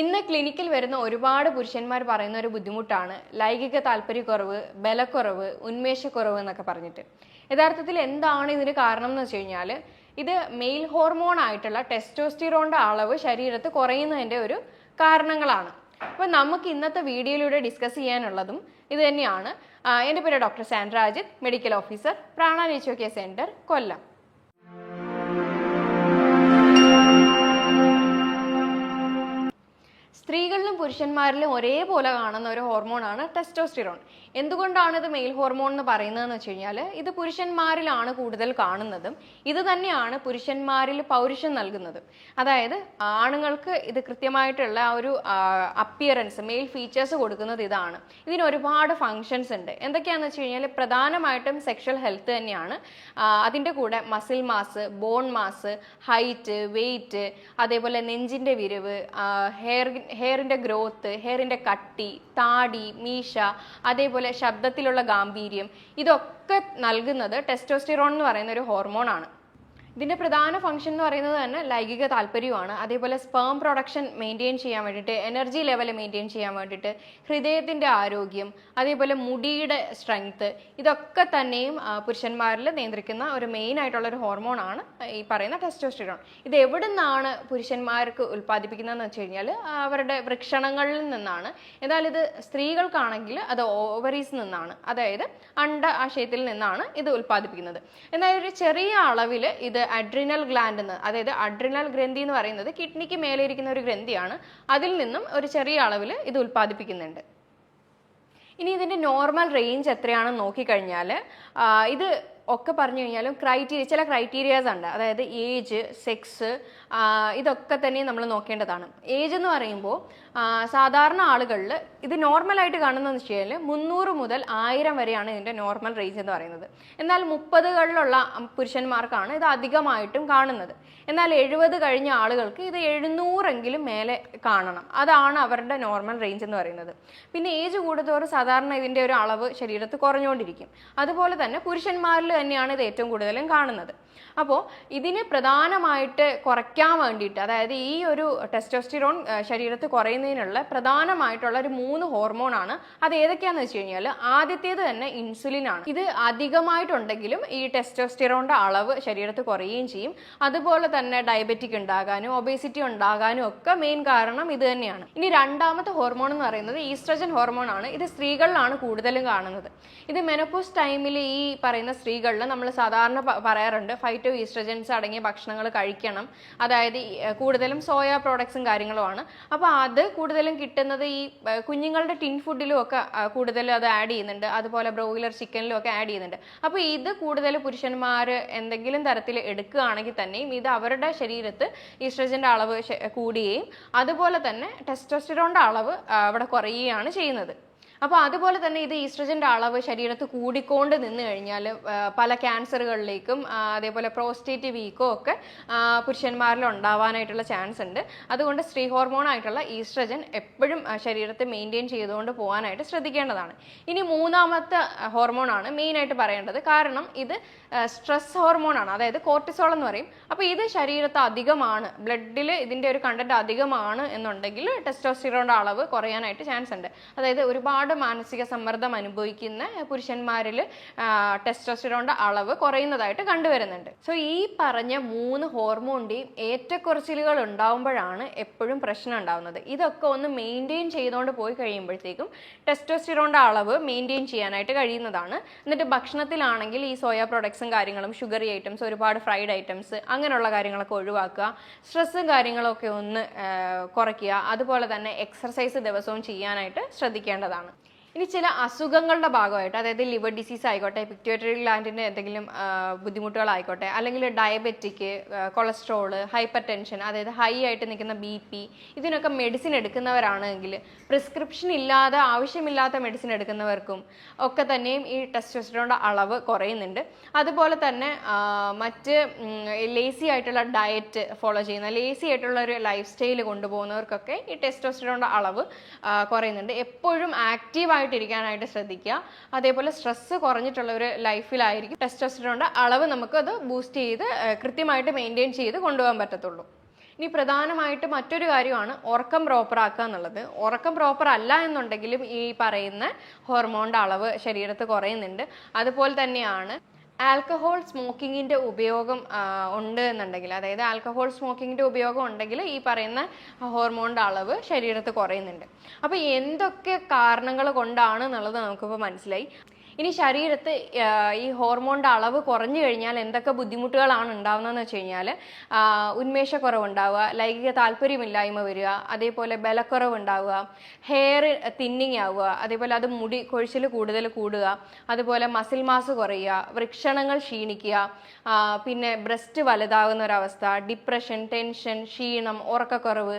ഇന്ന് ക്ലിനിക്കിൽ വരുന്ന ഒരുപാട് പുരുഷന്മാർ പറയുന്ന ഒരു ബുദ്ധിമുട്ടാണ് ലൈംഗിക താല്പര്യക്കുറവ് ബലക്കുറവ് ഉന്മേഷക്കുറവ് എന്നൊക്കെ പറഞ്ഞിട്ട്. യഥാർത്ഥത്തിൽ എന്താണ് ഇതിന് കാരണം എന്ന് വെച്ച് കഴിഞ്ഞാൽ ഇത് മെയിൽ ഹോർമോൺ ആയിട്ടുള്ള ടെസ്റ്റോസ്റ്റിറോണിന്റെ അളവ് ശരീരത്ത് കുറയുന്നതിന്റെ ഒരു കാരണങ്ങളാണ്. അപ്പോൾ നമുക്ക് ഇന്നത്തെ വീഡിയോയിലൂടെ ഡിസ്കസ് ചെയ്യാനുള്ളതും ഇത് തന്നെയാണ്. എന്റെ പേര് doctor San Rajith medical officer Prana nature care centre കൊല്ലം. സ്ത്രീകളിലും പുരുഷന്മാരിലും ഒരേപോലെ കാണുന്ന ഒരു ഹോർമോണാണ് ടെസ്റ്റോസ്റ്റിറോൺ. എന്തുകൊണ്ടാണ് ഇത് മെയിൽ ഹോർമോൺ എന്ന് പറയുന്നതെന്ന് വെച്ച് കഴിഞ്ഞാൽ ഇത് പുരുഷന്മാരിലാണ് കൂടുതൽ കാണുന്നതും ഇത് തന്നെയാണ് പുരുഷന്മാരിൽ പൗരുഷം നൽകുന്നതും. അതായത് ആണുങ്ങൾക്ക് ഇത് കൃത്യമായിട്ടുള്ള ഒരു അപ്പിയറൻസ് മെയിൽ ഫീച്ചേഴ്സ് കൊടുക്കുന്നത് ഇതാണ്. ഇതിന് ഒരുപാട് ഫങ്ഷൻസ് ഉണ്ട്. എന്തൊക്കെയാണെന്ന് വെച്ച് കഴിഞ്ഞാൽ പ്രധാനമായിട്ടും സെക്ഷൽ ഹെൽത്ത് തന്നെയാണ്. അതിന്റെ കൂടെ muscle mass bone mass height weight അതേപോലെ നെഞ്ചിന്റെ വിരിവ് ഹെയർ ഹെയറിന്റെ ഗ്രോത്ത് ഹെയറിന്റെ കട്ടി താടി മീശ അതേപോലെ ശബ്ദത്തിലുള്ള ഗാംഭീര്യം ഇതൊക്കെ നൽകുന്നത് ടെസ്റ്റോസ്റ്റിറോൺ എന്ന് പറയുന്ന ഒരു ഹോർമോണാണ്. ഇതിന്റെ പ്രധാന ഫംഗ്ഷൻ എന്ന് പറയുന്നത് തന്നെ ലൈംഗിക താല്പര്യമാണ്. അതേപോലെ സ്പേം പ്രൊഡക്ഷൻ മെയിന്റെയിൻ ചെയ്യാൻ വേണ്ടിയിട്ട് എനർജി ലെവൽ മെയിന്റെയിൻ ചെയ്യാൻ വേണ്ടിയിട്ട് ഹൃദയത്തിന്റെ ആരോഗ്യം അതേപോലെ മുടിയുടെ സ്ട്രെങ്ത് ഇതൊക്കെ തന്നെയും പുരുഷന്മാരിൽ നിയന്ത്രിക്കുന്ന ഒരു മെയിൻ ആയിട്ടുള്ള ഒരു ഹോർമോണാണ് ഈ പറയുന്ന ടെസ്റ്റോസ്റ്റിറോൺ ഇത് എവിടെ നിന്നാണ് പുരുഷന്മാർക്ക് ഉൽപ്പാദിപ്പിക്കുന്നതെന്ന് വെച്ച് കഴിഞ്ഞാൽ അവരുടെ വൃക്ഷണങ്ങളിൽ നിന്നാണ്. എന്നാൽ ഇത് സ്ത്രീകൾക്കാണെങ്കിൽ അത് ഓവറീസ് നിന്നാണ്. അതായത് അണ്ട ആശയത്തിൽ നിന്നാണ് ഇത് ഉൽപ്പാദിപ്പിക്കുന്നത്. എന്നാൽ ഒരു ചെറിയ അളവിൽ ഇത് അഡ്രിനൽ ഗ്ലാൻഡ് എന്ന് അതായത് അഡ്രിനൽ ഗ്രന്ഥി എന്ന് പറയുന്നത് കിഡ്നിക്ക് മേലെ ഇരിക്കുന്ന ഒരു ഗ്രന്ഥിയാണ്. അതിൽ നിന്നും ഒരു ചെറിയ അളവിൽ ഇത് ഉൽപ്പാദിപ്പിക്കുന്നുണ്ട്. ഇനി ഇതിന്റെ നോർമൽ റേഞ്ച് എത്രയാണെന്ന് നോക്കിക്കഴിഞ്ഞാൽ ഇത് ഒക്കെ പറഞ്ഞു കഴിഞ്ഞാലും ക്രൈറ്റീരിയ ചില ക്രൈറ്റീരിയാസ് ഉണ്ട്. അതായത് ഏജ് സെക്സ് ഇതൊക്കെ തന്നെ നമ്മൾ നോക്കേണ്ടതാണ്. ഏജ് എന്ന് പറയുമ്പോൾ സാധാരണ ആളുകളിൽ ഇത് നോർമലായിട്ട് കാണുന്നതെന്ന് വെച്ച് കഴിഞ്ഞാൽ മുന്നൂറ് മുതൽ ആയിരം വരെയാണ് ഇതിന്റെ നോർമൽ റേഞ്ച് എന്ന് പറയുന്നത്. എന്നാൽ മുപ്പതുകളിലുള്ള പുരുഷന്മാർക്കാണ് ഇത് അധികമായിട്ടും കാണുന്നത്. എന്നാൽ എഴുപത് കഴിഞ്ഞ ആളുകൾക്ക് ഇത് എഴുന്നൂറെങ്കിലും മേലെ കാണണം. അതാണ് അവരുടെ നോർമൽ റേഞ്ച് എന്ന് പറയുന്നത്. പിന്നെ ഏജ് കൂടുതോറും സാധാരണ ഇതിന്റെ ഒരു അളവ് ശരീരത്ത് കുറഞ്ഞുകൊണ്ടിരിക്കും. അതുപോലെ തന്നെ പുരുഷന്മാരിൽ തന്നെയാണ് ഇത് ഏറ്റവും കൂടുതലും കാണുന്നത്. അപ്പോൾ ഇതിന് പ്രധാനമായിട്ട് കുറയ്ക്കാൻ വേണ്ടിയിട്ട് അതായത് ഈ ഒരു ടെസ്റ്റോസ്റ്റിറോൺ ശരീരത്ത് കുറയുന്നതിനുള്ള പ്രധാനമായിട്ടുള്ള ഒരു മൂന്ന് ഹോർമോണാണ് അത് ഏതൊക്കെയാണെന്ന് വെച്ച് കഴിഞ്ഞാൽ ആദ്യത്തേത് തന്നെ ഇൻസുലിൻ ആണ്. ഇത് അധികമായിട്ടുണ്ടെങ്കിലും ഈ ടെസ്റ്റോസ്റ്റിറോണിന്റെ അളവ് ശരീരത്ത് കുറയുകയും ചെയ്യും. അതുപോലെ തന്നെ ഡയബറ്റിക് ഉണ്ടാകാനും ഒബേസിറ്റി ഉണ്ടാകാനും ഒക്കെ മെയിൻ കാരണം ഇത് തന്നെയാണ്. ഇനി രണ്ടാമത്തെ ഹോർമോൺ എന്ന് പറയുന്നത് ഈസ്ട്രജൻ ഹോർമോൺ ആണ്. ഇത് സ്ത്രീകളിലാണ് കൂടുതലും കാണുന്നത്. ഇത് മെനോപോസ് ടൈമിൽ ഈ പറയുന്ന സ്ത്രീകളിൽ നമ്മൾ സാധാരണ പറയാറുണ്ട് ഫൈറ്റോ ഈസ്ട്രജൻസ് അടങ്ങിയ ഭക്ഷണങ്ങൾ കഴിക്കണം. അതായത് കൂടുതലും സോയ പ്രോഡക്ട്സും കാര്യങ്ങളുമാണ്. അപ്പോൾ അത് കൂടുതലും കിട്ടുന്നത് ഈ കുഞ്ഞുങ്ങളുടെ ടിൻ ഫുഡിലും ഒക്കെ കൂടുതൽ അത് ആഡ് ചെയ്യുന്നുണ്ട്. അതുപോലെ ബ്രോയിലർ ചിക്കനിലും ഒക്കെ ആഡ് ചെയ്യുന്നുണ്ട്. അപ്പോൾ ഇത് കൂടുതൽ പുരുഷന്മാർ എന്തെങ്കിലും തരത്തിൽ എടുക്കുകയാണെങ്കിൽ തന്നെയും ഇത് അവരുടെ ശരീരത്ത് ഈസ്ട്രജന്റെ അളവ് കൂടുകയും അതുപോലെ തന്നെ ടെസ്റ്റോസ്റ്റിറോണിന്റെ അളവ് അവിടെ കുറയുകയാണ് ചെയ്യുന്നത്. അപ്പോൾ അതുപോലെ തന്നെ ഇത് ഈസ്ട്രജന്റെ അളവ് ശരീരത്ത് കൂടിക്കൊണ്ട് നിന്ന് കഴിഞ്ഞാൽ പല ക്യാൻസറുകളിലേക്കും അതേപോലെ പ്രോസ്റ്റേറ്റ് വീക്കോ ഒക്കെ പുരുഷന്മാരിൽ ഉണ്ടാവാനായിട്ടുള്ള ചാൻസ് ഉണ്ട്. അതുകൊണ്ട് സ്ത്രീ ഹോർമോൺ ആയിട്ടുള്ള ഈസ്ട്രജൻ എപ്പോഴും ശരീരത്തെ മെയിന്റെയിൻ ചെയ്തുകൊണ്ട് പോകാനായിട്ട് ശ്രദ്ധിക്കേണ്ടതാണ്. ഇനി മൂന്നാമത്തെ ഹോർമോൺ ആണ് മെയിൻ ആയിട്ട് പറയേണ്ടത്. കാരണം ഇത് സ്ട്രെസ് ആണ്. അതായത് കോർട്ടിസോൾ എന്ന് പറയും. അപ്പോൾ ഇത് ശരീരത്ത് അധികമാണ്. ബ്ലഡിൽ ഇതിന്റെ ഒരു കണ്ടന്റ് അധികമാണ് എന്നുണ്ടെങ്കിൽ ടെസ്റ്റോസ്റ്റിറോണിന്റെ അളവ് കുറയാനായിട്ട് ചാൻസ് ഉണ്ട്. അതായത് ഒരുപാട് മാനസിക സമ്മർദ്ദം അനുഭവിക്കുന്ന പുരുഷന്മാരിൽ ടെസ്റ്റോസ്റ്റിറോണിന്റെ അളവ് കുറയുന്നതായിട്ട് കണ്ടുവരുന്നുണ്ട്. സോ ഈ പറഞ്ഞ മൂന്ന് ഹോർമോണിന്റെയും ഏറ്റക്കുറച്ചിലുകൾ ഉണ്ടാവുമ്പോഴാണ് എപ്പോഴും പ്രശ്നം ഉണ്ടാവുന്നത്. ഇതൊക്കെ ഒന്ന് മെയിന്റെയിൻ ചെയ്തുകൊണ്ട് പോയി കഴിയുമ്പോഴത്തേക്കും ടെസ്റ്റോസ്റ്റിറോണിന്റെ അളവ് മെയിന്റെയിൻ ചെയ്യാനായിട്ട് കഴിയുന്നതാണ്. എന്നിട്ട് ഭക്ഷണത്തിലാണെങ്കിൽ ഈ സോയ പ്രൊഡക്ട്സും കാര്യങ്ങളും ഷുഗറി ഐറ്റംസ് ഒരുപാട് ഫ്രൈഡ് ഐറ്റംസ് അങ്ങനെയുള്ള കാര്യങ്ങളൊക്കെ ഒഴിവാക്കുക. സ്ട്രെസ്സും കാര്യങ്ങളൊക്കെ ഒന്ന് കുറയ്ക്കുക. അതുപോലെ തന്നെ എക്സർസൈസ് ദിവസവും ചെയ്യാനായിട്ട് ശ്രദ്ധിക്കേണ്ടതാണ്. ഇനി ചില അസുഖങ്ങളുടെ ഭാഗമായിട്ട് അതായത് ലിവർ ഡിസീസ് ആയിക്കോട്ടെ പിക്ടോറ്ററി ഗ്ലാൻഡിന്റെ എന്തെങ്കിലും ബുദ്ധിമുട്ടുകൾ ബുദ്ധിമുട്ടുകളായിക്കോട്ടെ അല്ലെങ്കിൽ ഡയബറ്റിക് കൊളസ്ട്രോൾ ഹൈപ്പർ ടെൻഷൻ അതായത് ഹൈ ആയിട്ട് നിൽക്കുന്ന ബി പി ഇതിനൊക്കെ മെഡിസിൻ എടുക്കുന്നവരാണെങ്കിൽ പ്രിസ്ക്രിപ്ഷൻ ഇല്ലാതെ ആവശ്യമില്ലാത്ത മെഡിസിൻ എടുക്കുന്നവർക്കും ഒക്കെ തന്നെയും ഈ ടെസ്റ്റോസ്റ്ററോണിന്റെ അളവ് കുറയുന്നുണ്ട്. അതുപോലെ തന്നെ മറ്റ് ലേസി ആയിട്ടുള്ള ഡയറ്റ് ഫോളോ ചെയ്യുന്ന ലേസി ആയിട്ടുള്ള ഒരു ലൈഫ് സ്റ്റൈൽ കൊണ്ടുപോകുന്നവർക്കൊക്കെ ഈ ടെസ്റ്റോസ്റ്ററോണിന്റെ അളവ് കുറയുന്നുണ്ട്. എപ്പോഴും ആക്റ്റീവ് ആയിട്ടിരിക്കാനായിട്ട് ശ്രദ്ധിക്കുക. അതേപോലെ സ്ട്രെസ്സ് കുറഞ്ഞിട്ടുള്ള ഒരു ലൈഫിലായിരിക്കും ടെസ്റ്റോസ്റ്ററോണിന്റെ അളവ് നമുക്ക് അത് ബൂസ്റ്റ് ചെയ്ത് കൃത്യമായിട്ട് മെയിന്റെയിൻ ചെയ്ത് കൊണ്ടുപോകാൻ പറ്റത്തുള്ളൂ. ഇനി പ്രധാനമായിട്ട് മറ്റൊരു കാര്യമാണ് ഉറക്കം പ്രോപ്പർ ആക്കുക എന്നുള്ളത്. ഉറക്കം പ്രോപ്പർ അല്ല എന്നുണ്ടെങ്കിലും ഈ പറയുന്ന ഹോർമോണിന്റെ അളവ് ശരീരത്ത് കുറയുന്നുണ്ട്. അതുപോലെ തന്നെയാണ് ആൽക്കഹോൾ സ്മോക്കിങ്ങിന്റെ ഉപയോഗം ഉണ്ട് എന്നുണ്ടെങ്കിൽ അതായത് ആൽക്കഹോൾ സ്മോക്കിങ്ങിന്റെ ഉപയോഗം ഉണ്ടെങ്കിൽ ഈ പറയുന്ന ഹോർമോണിന്റെ അളവ് ശരീരത്ത് കുറയുന്നുണ്ട്. അപ്പോൾ എന്തൊക്കെ കാരണങ്ങൾ കൊണ്ടാണ് എന്നുള്ളത് നമുക്കിപ്പോൾ മനസ്സിലായി. ഇനി ശരീരത്ത് ഈ ഹോർമോണിന്റെ അളവ് കുറഞ്ഞു കഴിഞ്ഞാൽ എന്തൊക്കെ ബുദ്ധിമുട്ടുകളാണ് ഉണ്ടാവുന്നതെന്ന് വെച്ച് കഴിഞ്ഞാൽ ഉന്മേഷക്കുറവുണ്ടാവുക ലൈംഗിക താല്പര്യമില്ലായ്മ വരിക അതേപോലെ ബലക്കുറവുണ്ടാവുക ഹെയർ തിന്നിങ് ആവുക അതേപോലെ അത് മുടി കൊഴിച്ചിൽ കൂടുതൽ കൂടുക അതുപോലെ മസിൽ മാസ് കുറയുക വൃക്ഷണങ്ങൾ ക്ഷീണിക്കുക പിന്നെ ബ്രസ്റ്റ് വലുതാകുന്ന ഒരവസ്ഥ ഡിപ്രഷൻ ടെൻഷൻ ക്ഷീണം ഉറക്കക്കുറവ്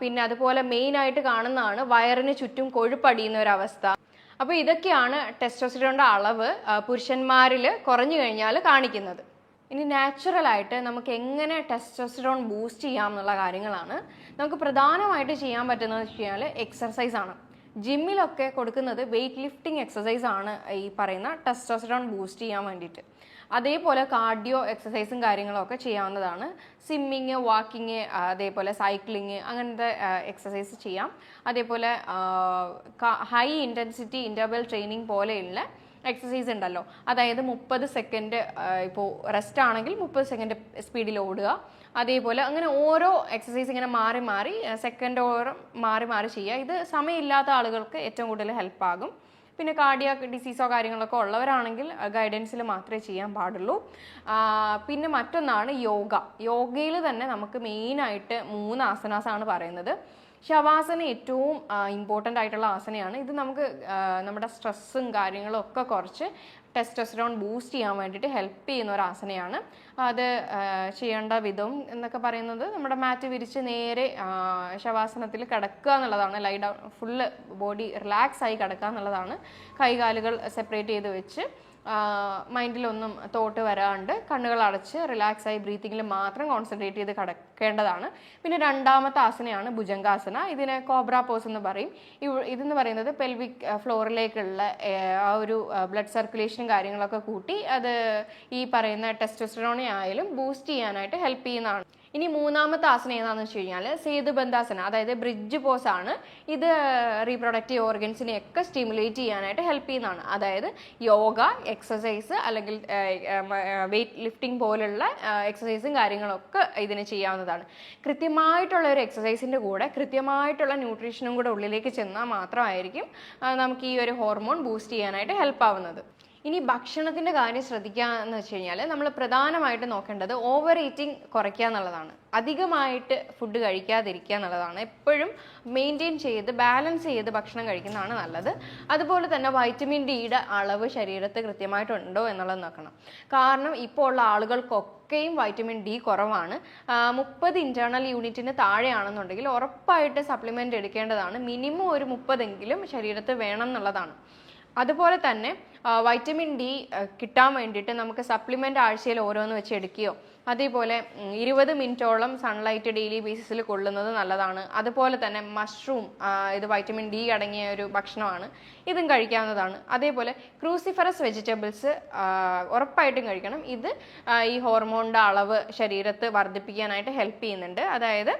പിന്നെ അതുപോലെ മെയിനായിട്ട് കാണുന്നതാണ് വയറിന് ചുറ്റും കൊഴുപ്പടിയുന്ന ഒരവസ്ഥ അപ്പോൾ ഇതൊക്കെയാണ് ടെസ്റ്റോസ്റ്റിറോണിന്റെ അളവ് പുരുഷന്മാരിൽ കുറഞ്ഞു കഴിഞ്ഞാൽ കാണിക്കുന്നത്. ഇനി നാച്ചുറൽ ആയിട്ട് നമുക്ക് എങ്ങനെ ടെസ്റ്റോസ്റ്റിറോൺ ബൂസ്റ്റ് ചെയ്യാം എന്നുള്ള കാര്യങ്ങളാണ്. നമുക്ക് പ്രധാനമായിട്ട് ചെയ്യാൻ പറ്റുന്നത് വെച്ച് കഴിഞ്ഞാൽ എക്സർസൈസ് ആണ്. ജിമ്മിലൊക്കെ കൊടുക്കുന്നത് വെയിറ്റ് ലിഫ്റ്റിംഗ് എക്സസൈസ് ആണ് ഈ പറയുന്ന ടെസ്റ്റോസ്റ്ററോൺ ബൂസ്റ്റ് ചെയ്യാൻ വേണ്ടിയിട്ട്. അതേപോലെ കാർഡിയോ എക്സസൈസും കാര്യങ്ങളൊക്കെ ചെയ്യാവുന്നതാണ്. സ്വിമ്മിങ് വാക്കിങ് അതേപോലെ സൈക്ലിങ് അങ്ങനത്തെ എക്സസൈസ് ചെയ്യാം. അതേപോലെ ഹൈ ഇന്റൻസിറ്റി ഇന്റർവൽ ട്രെയിനിങ് പോലെയുള്ള എക്സസൈസ് ഉണ്ടല്ലോ. അതായത് മുപ്പത് സെക്കൻഡ് ഇപ്പോൾ റെസ്റ്റ് ആണെങ്കിൽ മുപ്പത് സെക്കൻഡ് സ്പീഡിൽ ഓടുക. അതേപോലെ അങ്ങനെ ഓരോ എക്സസൈസ് ഇങ്ങനെ മാറി മാറി സെക്കൻഡ് ഓവറും മാറി മാറി ചെയ്യുക. ഇത് സമയമില്ലാത്ത ആളുകൾക്ക് ഏറ്റവും കൂടുതൽ ഹെൽപ്പാകും പിന്നെ കാർഡിയാക് ഡിസീസോ കാര്യങ്ങളൊക്കെ ഉള്ളവരാണെങ്കിൽ ഗൈഡൻസിൽ മാത്രമേ ചെയ്യാൻ പാടുള്ളൂ. പിന്നെ മറ്റൊന്നാണ് യോഗ. യോഗയിൽ തന്നെ നമുക്ക് മെയിനായിട്ട് മൂന്ന് ആസനാസാണ് പറയുന്നത്. ശവാസന ഏറ്റവും ഇമ്പോർട്ടന്റ് ആയിട്ടുള്ള ആസനയാണ് ഇത് നമുക്ക് നമ്മുടെ സ്ട്രെസ്സും കാര്യങ്ങളും ഒക്കെ കുറച്ച് ടെസ്റ്റോസ്റ്ററോൺ ബൂസ്റ്റ് ചെയ്യാൻ വേണ്ടിയിട്ട് ഹെൽപ്പ് ചെയ്യുന്ന ഒരു ആസനയാണ് അത് ചെയ്യേണ്ട വിധം എന്നൊക്കെ പറയുന്നത് നമ്മുടെ മാറ്റ് വിരിച്ച് നേരെ ശവാസനത്തിൽ കിടക്കുക എന്നുള്ളതാണ്. Lie down full body relax ആയി കിടക്കുക എന്നുള്ളതാണ്. കൈകാലുകൾ സെപ്പറേറ്റ് ചെയ്ത് വെച്ച് മൈൻഡിലൊന്നും തോട്ട് വരാണ്ട് കണ്ണുകൾ അടച്ച് റിലാക്സ് ആയി ബ്രീത്തിങ്ങിൽ മാത്രം കോൺസെൻട്രേറ്റ് ചെയ്ത് കിടക്കേണ്ടതാണ്. പിന്നെ രണ്ടാമത്തെ ആസനയാണ് ഭുജംഗാസന. ഇതിനെ കോബ്ര പോസ് എന്ന് പറയും. ഇതെന്ന് പറയുന്നത് പെൽവിക് ഫ്ലോറിലേക്കുള്ള ആ ഒരു ബ്ലഡ് സർക്കുലേഷനും കാര്യങ്ങളൊക്കെ കൂട്ടി അത് ഈ പറയുന്ന ടെസ്റ്റോസ്റ്ററോണി ആയാലും ബൂസ്റ്റ് ചെയ്യാനായിട്ട് ഹെൽപ്പ് ചെയ്യുന്നതാണ്. ഇനി മൂന്നാമത്തെ ആസന ഏതാണെന്ന് വെച്ച് കഴിഞ്ഞാൽ സേതുബന്ധാസന അതായത് ബ്രിഡ്ജ് പോസ് ആണ്. ഇത് റീപ്രൊഡക്റ്റീവ് ഓർഗൻസിനെ ഒക്കെ സ്റ്റിമുലേറ്റ് ചെയ്യാനായിട്ട് ഹെൽപ്പ് ചെയ്യുന്നതാണ്. അതായത് യോഗ എക്സസൈസ് അല്ലെങ്കിൽ വെയിറ്റ് ലിഫ്റ്റിംഗ് പോലുള്ള എക്സസൈസും കാര്യങ്ങളൊക്കെ ഇതിന് ചെയ്യാവുന്നതാണ്. കൃത്യമായിട്ടുള്ള ഒരു എക്സസൈസിന്റെ കൂടെ കൃത്യമായിട്ടുള്ള ന്യൂട്രീഷനും കൂടെ ഉള്ളിലേക്ക് ചെന്നാൽ മാത്രമായിരിക്കും നമുക്ക് ഈ ഒരു ഹോർമോൺ ബൂസ്റ്റ് ചെയ്യാനായിട്ട് ഹെൽപ്പ് ആവുന്നത്. ഇനി ഭക്ഷണത്തിന്റെ കാര്യം ശ്രദ്ധിക്കുക എന്ന് വെച്ച് കഴിഞ്ഞാൽ നമ്മൾ പ്രധാനമായിട്ട് നോക്കേണ്ടത് ഓവർ ഈറ്റിംഗ് കുറയ്ക്കുക എന്നുള്ളതാണ്. അധികമായിട്ട് ഫുഡ് കഴിക്കാതിരിക്കുക എന്നുള്ളതാണ്. എപ്പോഴും മെയിന്റെയിൻ ചെയ്ത് ബാലൻസ് ചെയ്ത് ഭക്ഷണം കഴിക്കുന്നതാണ് നല്ലത്. അതുപോലെ തന്നെ വൈറ്റമിൻ ഡിയുടെ അളവ് ശരീരത്തിൽ കൃത്യമായിട്ടുണ്ടോ എന്നുള്ളത് നോക്കണം. കാരണം ഇപ്പോൾ ഉള്ള ആളുകൾക്കൊക്കെയും വൈറ്റമിൻ ഡി കുറവാണ്. മുപ്പത് ഇന്റേർണൽ യൂണിറ്റിന് താഴെയാണെന്നുണ്ടെങ്കിൽ ഉറപ്പായിട്ട് സപ്ലിമെന്റ് എടുക്കേണ്ടതാണ്. മിനിമം ഒരു മുപ്പതെങ്കിലും ശരീരത്തിൽ വേണം എന്നുള്ളതാണ്. അതുപോലെ തന്നെ വൈറ്റമിൻ ഡി കിട്ടാൻ വേണ്ടിയിട്ട് നമുക്ക് സപ്ലിമെന്റ് ആഴ്ചയിൽ ഓരോന്ന് വെച്ച് എടുക്കുകയോ അതേപോലെ ഇരുപത് മിനിറ്റോളം സൺലൈറ്റ് ഡെയിലി ബേസിസിൽ കൊള്ളുന്നത് നല്ലതാണ്. അതുപോലെ തന്നെ മഷ്റൂം ഇത് വൈറ്റമിൻ ഡി അടങ്ങിയ ഒരു ഭക്ഷണമാണ്. ഇതും കഴിക്കാവുന്നതാണ്. അതേപോലെ ക്രൂസിഫറസ് വെജിറ്റബിൾസ് ഉറപ്പായിട്ടും കഴിക്കണം. ഇത് ഈ ഹോർമോണിന്റെ അളവ് ശരീരത്ത് വർദ്ധിപ്പിക്കാനായിട്ട് ഹെൽപ്പ് ചെയ്യുന്നുണ്ട്. അതായത്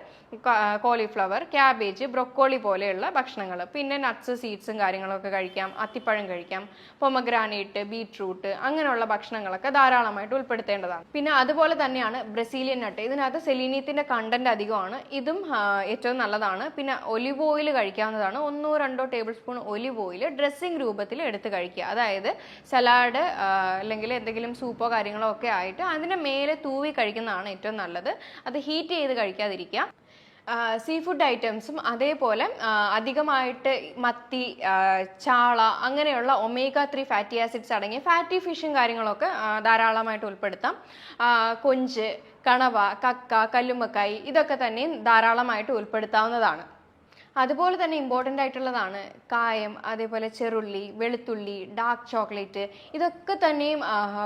കോളിഫ്ലവർ ക്യാബേജ് ബ്രൊക്കോളി പോലെയുള്ള ഭക്ഷണങ്ങൾ. പിന്നെ നട്ട്സ് സീഡ്സും കാര്യങ്ങളൊക്കെ കഴിക്കാം. അത്തിപ്പഴം കഴിക്കാം. പൊമഗ്രാനേറ്റ് ബീറ്റ്റൂട്ട് അങ്ങനെയുള്ള ഭക്ഷണങ്ങളൊക്കെ ധാരാളമായിട്ട് ഉൾപ്പെടുത്തേണ്ടതാണ്. പിന്നെ അതുപോലെ തന്നെയാണ് ബ്രസീലിയൻ നട്ട്. ഇതിനകത്ത് സെലീനിയത്തിന്റെ കണ്ടന്റ് അധികമാണ്. ഇതും ഏറ്റവും നല്ലതാണ്. പിന്നെ ഒലിവ് ഓയിൽ കഴിക്കാവുന്നതാണ്. ഒന്നോ രണ്ടോ tablespoon olive oil dressing രൂപത്തിൽ എടുത്ത് കഴിക്കുക. അതായത് സലാഡ് അല്ലെങ്കിൽ എന്തെങ്കിലും സൂപ്പോ കാര്യങ്ങളോ ഒക്കെ ആയിട്ട് അതിന്റെ മേലെ തൂവി കഴിക്കുന്നതാണ് ഏറ്റവും നല്ലത്. അത് ഹീറ്റ് ചെയ്ത് കഴിക്കാതിരിക്കുക. സീ ഫുഡ് ഐറ്റംസും അതേപോലെ അധികമായിട്ട് മത്തി ചാള അങ്ങനെയുള്ള ഒമേഗ ത്രീ ഫാറ്റി ആസിഡ്സ് അടങ്ങിയ ഫാറ്റി ഫിഷും കാര്യങ്ങളൊക്കെ ധാരാളമായിട്ട് ഉൾപ്പെടുത്താം. കൊഞ്ച് കണവ കക്ക കല്ലുമ്മക്കായി ഇതൊക്കെ തന്നെയും ധാരാളമായിട്ട് ഉൾപ്പെടുത്താവുന്നതാണ്. അതുപോലെ തന്നെ ഇമ്പോർട്ടന്റ് ആയിട്ടുള്ളതാണ് കായം അതേപോലെ ചെറുള്ളി വെളുത്തുള്ളി ഡാർക്ക് ചോക്ലേറ്റ് ഇതൊക്കെ തന്നെയും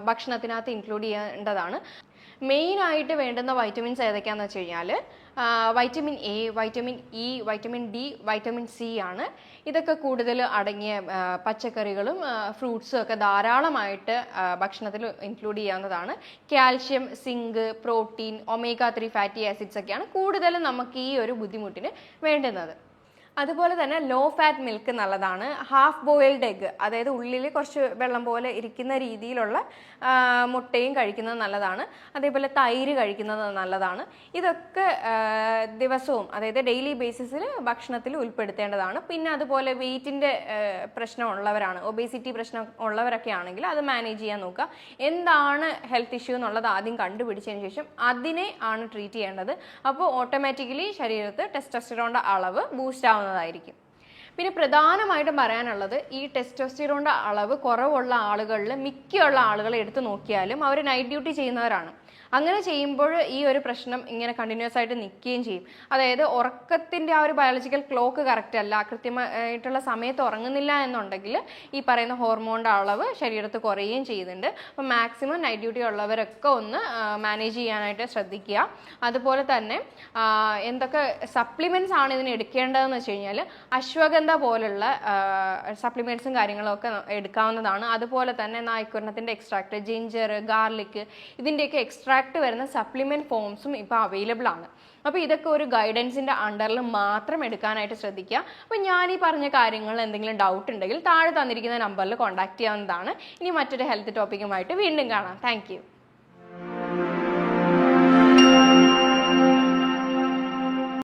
ഭക്ഷണത്തിനകത്ത് ഇൻക്ലൂഡ് ചെയ്യേണ്ടതാണ്. മെയിൻ ആയിട്ട് വേണ്ടുന്ന വൈറ്റമിൻസ് ഏതൊക്കെയാണെന്ന് വെച്ച് കഴിഞ്ഞാൽ vitamin A vitamin E vitamin D vitamin C ആണ്. ഇതൊക്കെ കൂടുതൽ അടങ്ങിയ പച്ചക്കറികളും ഫ്രൂട്ട്സും ഒക്കെ ധാരാളമായിട്ട് ഭക്ഷണത്തിൽ ഇൻക്ലൂഡ് ചെയ്യാവുന്നതാണ്. Calcium zinc protein omega three fatty acids ഒക്കെയാണ് കൂടുതലും നമുക്ക് ഈ ഒരു ബുദ്ധിമുട്ടിന് വേണ്ടുന്നത്. അതുപോലെ തന്നെ ലോ ഫാറ്റ് മിൽക്ക് നല്ലതാണ് ഹാഫ് ബോയിൽഡ് എഗ്ഗ് അതായത് ഉള്ളിൽ കുറച്ച് വെള്ളം പോലെ ഇരിക്കുന്ന രീതിയിലുള്ള മുട്ടയും കഴിക്കുന്നത് നല്ലതാണ്. അതേപോലെ തൈര് കഴിക്കുന്നത് നല്ലതാണ്. ഇതൊക്കെ ദിവസവും അതായത് ഡെയിലി ബേസിസിൽ ഭക്ഷണത്തിൽ ഉൾപ്പെടുത്തേണ്ടതാണ്. പിന്നെ അതുപോലെ വെയിറ്റിന്റെ പ്രശ്നമുള്ളവരാണ് ഒബേസിറ്റി പ്രശ്നം ഉള്ളവരൊക്കെ ആണെങ്കിൽ അത് മാനേജ് ചെയ്യാൻ നോക്കുക. എന്താണ് ഹെൽത്ത് ഇഷ്യൂ എന്നുള്ളത് ആദ്യം കണ്ടുപിടിച്ചതിന് ശേഷം അതിനെ ആണ് ട്രീറ്റ് ചെയ്യേണ്ടത്. അപ്പോൾ ഓട്ടോമാറ്റിക്കലി ശരീരത്ത് ടെസ്റ്റസ്റ്ററോണിന്റെ അളവ് ബൂസ്റ്റ് ആവുന്നതായിരിക്കും പിന്നെ പ്രധാനമായിട്ടും പറയാനുള്ളത് ഈ ടെസ്റ്റോസ്റ്റിറോണിന്റെ അളവ് കുറവുള്ള ആളുകളിൽ മിക്കുള്ള ആളുകളെ എടുത്തു നോക്കിയാലും അവർ നൈറ്റ് ഡ്യൂട്ടി ചെയ്യുന്നവരാണ്. അങ്ങനെ ചെയ്യുമ്പോൾ ഈ ഒരു പ്രശ്നം ഇങ്ങനെ കണ്ടിന്യൂസ് ആയിട്ട് നിൽക്കുകയും ചെയ്യും. അതായത് ഉറക്കത്തിന്റെ ആ ഒരു ബയോളജിക്കൽ ക്ലോക്ക് കറക്റ്റ് അല്ല. കൃത്യമായിട്ടുള്ള സമയത്ത് ഉറങ്ങുന്നില്ല എന്നുണ്ടെങ്കിൽ ഈ പറയുന്ന ഹോർമോണിന്റെ അളവ് ശരീരത്ത് കുറയുകയും ചെയ്യുന്നുണ്ട്. അപ്പം മാക്സിമം നൈറ്റ് ഡ്യൂട്ടി ഉള്ളവരൊക്കെ ഒന്ന് മാനേജ് ചെയ്യാനായിട്ട് ശ്രദ്ധിക്കുക. അതുപോലെ തന്നെ എന്തൊക്കെ സപ്ലിമെന്റ്സ് ആണ് ഇതിന് എടുക്കേണ്ടതെന്ന് വെച്ച് കഴിഞ്ഞാൽ അശ്വഗന്ധ പോലുള്ള സപ്ലിമെന്റ്സും കാര്യങ്ങളൊക്കെ എടുക്കാവുന്നതാണ്. അതുപോലെ തന്നെ നായ്ക്കുരണത്തിന്റെ എക്സ്ട്രാക്ട് ജിഞ്ചർ ഗാർലിക് ഇതിന്റെയൊക്കെ എക്സ്ട്രാക്ട് വരുന്ന സപ്ലിമെന്റ് ഫോംസും ഇപ്പോൾ അവൈലബിൾ ആണ്. അപ്പോൾ ഇതൊക്കെ ഒരു ഗൈഡൻസിന്റെ അണ്ടറിൽ മാത്രം എടുക്കാനായിട്ട് ശ്രദ്ധിക്കുക. അപ്പോൾ ഞാൻ ഈ പറഞ്ഞ കാര്യങ്ങളിൽ എന്തെങ്കിലും ഡൗട്ട് ഉണ്ടെങ്കിൽ താഴെ തന്നിരിക്കുന്ന നമ്പറിൽ കോൺടാക്ട് ചെയ്യാവുന്നതാണ്. ഇനി മറ്റൊരു ഹെൽത്ത് ടോപ്പിക്കുമായിട്ട് വീണ്ടും കാണാം. താങ്ക്